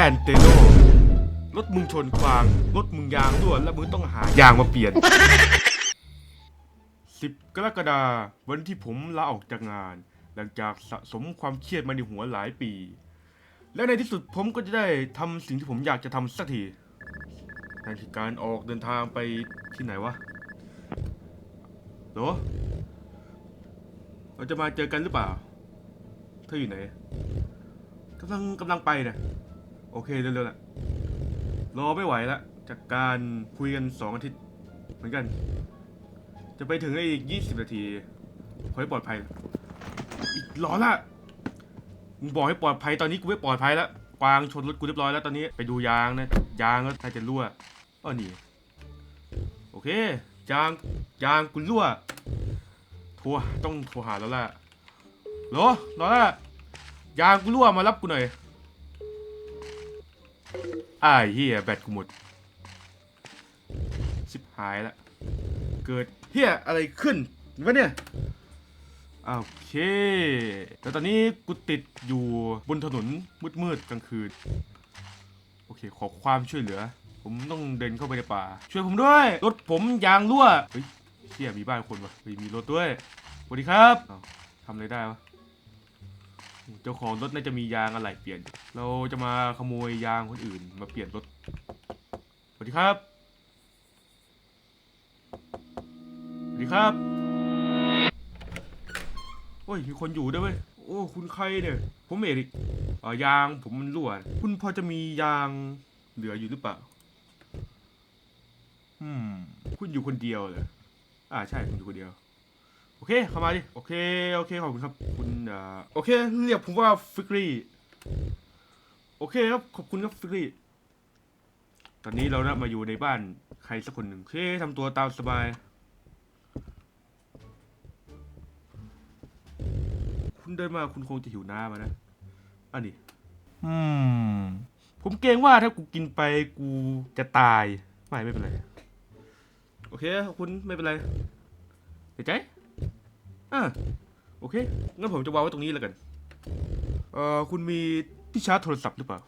อนเตโลรถมึงชนควางรถมึงยางรั่วแล้วมึงต้องหายางมาเปลี่ยน 10 กรกฎาคมวันที่ผมลาออกจากงาน หลังจากสะสมความเครียดมาในหัวหลายปี และในที่สุดผมก็จะได้ทำสิ่งที่ผมอยากจะทำสักทีนั่นคือการออกเดินทางไปที่ไหนวะโหรอเราจะมาเจอกันหรือเปล่า เธออยู่ไหนกำลังกำลังไปนะ โอเคเร็วๆแหละรอไม่ไหวแล้วจากการคุยกันสองอาทิตย์เหมือนกัน จะไปถึงในอีกยี่สิบนาทีขอให้ปลอดภัยอีกรอละมึงบอกให้ปลอดภัยตอนนี้กูไม่ปลอดภัยแล้วกวางชนรถกูเรียบร้อยแล้วตอนนี้ไปดูยางนะยางก็ถ้าจะรั่วอ้อนี่โอเคยางยางกูรั่วโทรต้องโทรหาแล้วล่ะหรอรอละยางกูรั่วมารับกูหน่อย อ้ายเฮียแบตกูหมด ชิบหายละ เกิดเฮียอะไรขึ้นวะเนี่ยโอเคแล้วตอนนี้กูติดอยู่บนถนนมืดๆกลางคืน โอเค ขอความช่วยเหลือ ผมต้องเดินเข้าไปในป่า ช่วยผมด้วย รถผมยางรั่ว เฮ้ยเฮียมีบ้านคนวะเฮ้ยมีรถด้วยสวัสดีครับทำอะไรได้วะ เจ้าของรถน่าจะมียางอะไรเปลี่ยน เราจะมาขโมยยางคนอื่น มาเปลี่ยนรถสวัสดีครับสวัสดีครับโอ้ยมีคนอยู่ด้วยเว้ยโอ้คุณใครเนี่ยผมเอริกเอ่อยางผมมันรั่วคุณพอจะมียางเหลืออยู่หรือเปล่าอืมคุณอยู่คนเดียวเหรออ่าใช่คุณอยู่คนเดียวโอเคเข้ามาดิโอเคโอเคขอบคุณครับคุณ อ่อโอเค เรียกผมว่าฟิกรี่โอเคครับ ขอบคุณครับฟิกรี่ตอนนี้เรานะมาอยู่ในบ้านใครสักคนหนึ่งโอเคทำตัวตามสบาย คุณเดินมาคุณคงจะหิวน้ำมานะ อันนี้ อืม ผมเกรงว่าถ้ากูกินไปกูจะตาย ไม่ไม่เป็นไร โอเค ขอบคุณไม่เป็นไรเสียใจอะ โอเค งั้นผมจะวางไว้ตรงนี้แล้วกัน เอ่อ คุณมีที่ชาร์จโทรศัพท์หรือเปล่า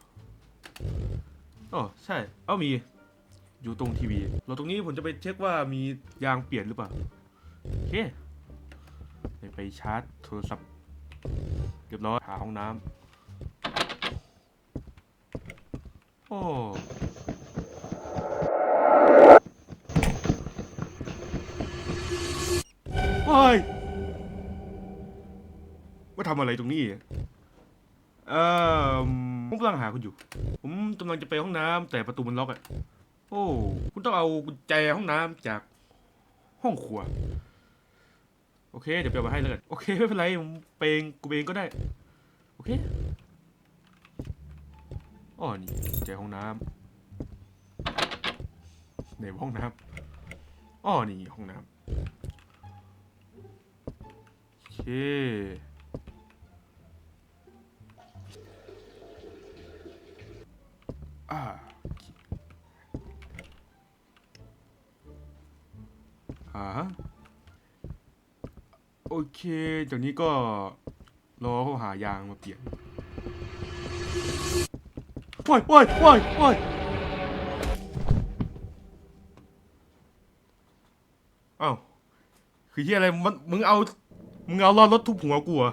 อ๋อ ใช่ เอ้ามี อยู่ตรงทีวี เราตรงนี้ผมจะไปเช็คว่ามียางเปลี่ยนหรือเปล่า โอเค ไปชาร์จโทรศัพท์ เรียบร้อย หาห้องน้ำโอ้ำอะไรตรงนี้อะเออผมกำลังหาคุณอยู่ ผมกำลังจะไปห้องน้ำแต่ประตูมันล็อกอะโอ้ คุณต้องเอากุญแจห้องน้ำจากห้องครัว โอเค เดี๋ยวไปเอามาให้แล้วกัน โอเค ไม่เป็นไรผมเปงกูเองก็ได้ โอเคอ๋อนี่กุญแจห้องน้ำในห้องน้ำอ๋อนี่ห้องน้ำโอเค อ่าหาโอเคจากนี้ก็รอเขาหายางมาเปลี่ยนโอ้ยโอ้ยโอ้ยโอ้ยเอ้าคือที่อะไรมันมึงเอา มึงเอาล้อรถทุบหัวกูเห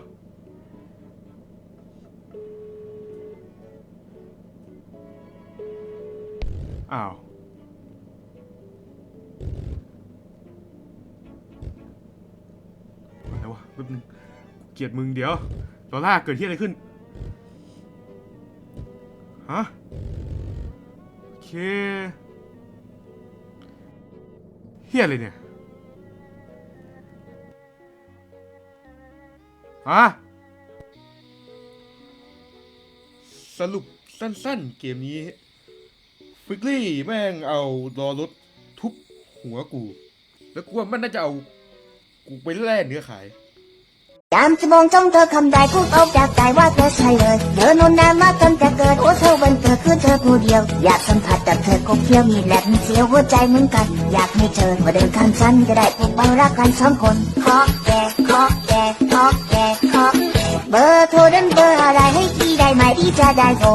อ้าว อะไรวะแป๊บนึงเกลียดมึงเดี๋ยวดอลล่าเกิดที่อะไรขึ้น ฮะ โอเคเฮียอะไรเนี่ย ฮะ สรุปสั้นๆ เกมนี้ ฟิกลี่แม่งเอารอรถทุบหัวกู แล้วกูว่ามันน่าจะเอากูไปแล่เนื้อขายยามจะมองจ้องเธอคำใดพูดออกจากใจว่าเธอใช่เลยเธอนนนานมาตั้งแต่เกิดโอ้เธอเป็นเธอคือเธอผู้เดียว อยากสัมผัสจากเธอคงเที่ยวมีแหลมเสียวหัวใจเหมือนกัน อยากให้เธอมาเดินข้างฉันจะได้พบเรารักกันสองคนขอแกขอแกขอแกขอเบอร์โทรนั้นเบอร์อะไรให้พี่ได้ไหมที่จะได้โทร